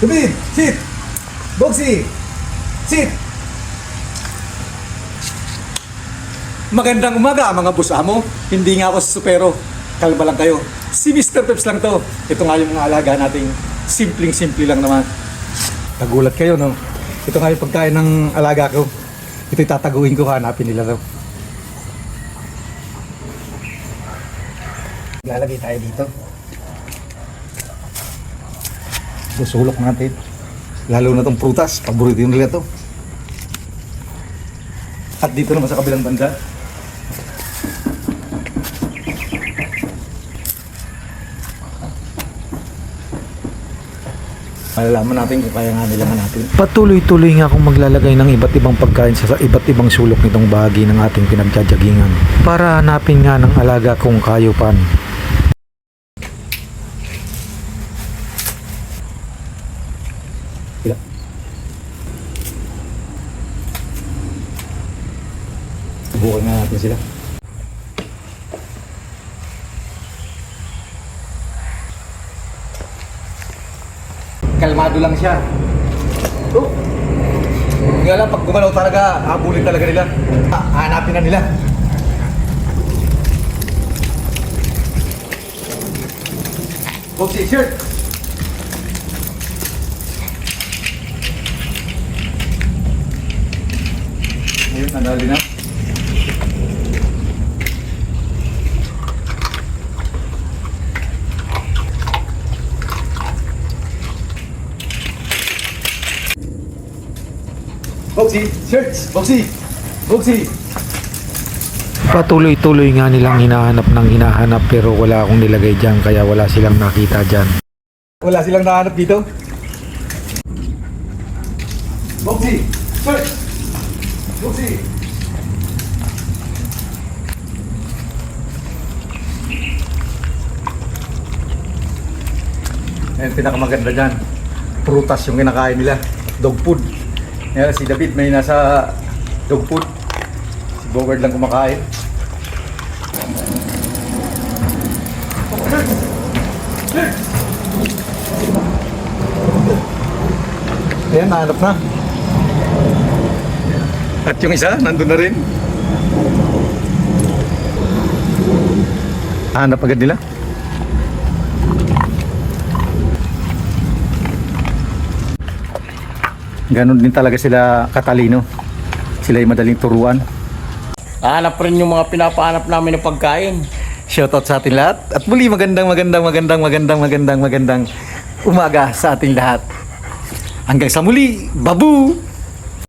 David, sit! Boxy! Sit! Magandang umaga mga boss amo. Hindi nga ako supero. Kalma lang kayo. Si Mr. Peps lang to. Ito nga yung mga alaga nating simpleng-simple lang naman. Nagulat kayo, no? Ito nga yung pagkain ng alaga ko. Ito itataguin ko, hanapin nila to. Lalagay tayo dito. Susulok natin. Lalo na tong prutas. Paborito nila to. At dito naman sa kabilang banda. Malalaman natin kung kaya nga nila hanapin. Patuloy-tuloy nga akong maglalagay ng iba't ibang pagkain sa iba't ibang sulok nitong bahagi ng ating pinagjajagingan para hanapin nga ng alaga kong kayupan. Subukan nga natin sila. Kalmado lang siya. Oh. Nga lang, pag gumalaw talaga, habulin talaga nila. Ah, hanapin na nila. Boxy, shirt! Ayun, nadali na. Boxy, shirts, Boxy, Boxy. Patuloy-tuloy nga nilang hinahanap ng hinahanap pero wala akong nilagay dyan kaya wala silang nakita dyan. Wala silang nahanap dito. Boxy, shirts, Boxy. Ayan, pinakamaganda dyan. Prutas yung kinakain nila. Dog food. Ayan, si David may nasa dog food. Si Bogard lang kumakain. Ayan, nahanap na. At yung isa, nandun na rin. Hanap agad nila. Ganon din talaga sila katalino. Sila yung madaling turuan. Hanap rin yung mga pinapahanap namin ng pagkain. Shoutout sa ating lahat. At muli magandang magandang magandang magandang magandang magandang umaga sa ating lahat. Hanggang sa muli, babu!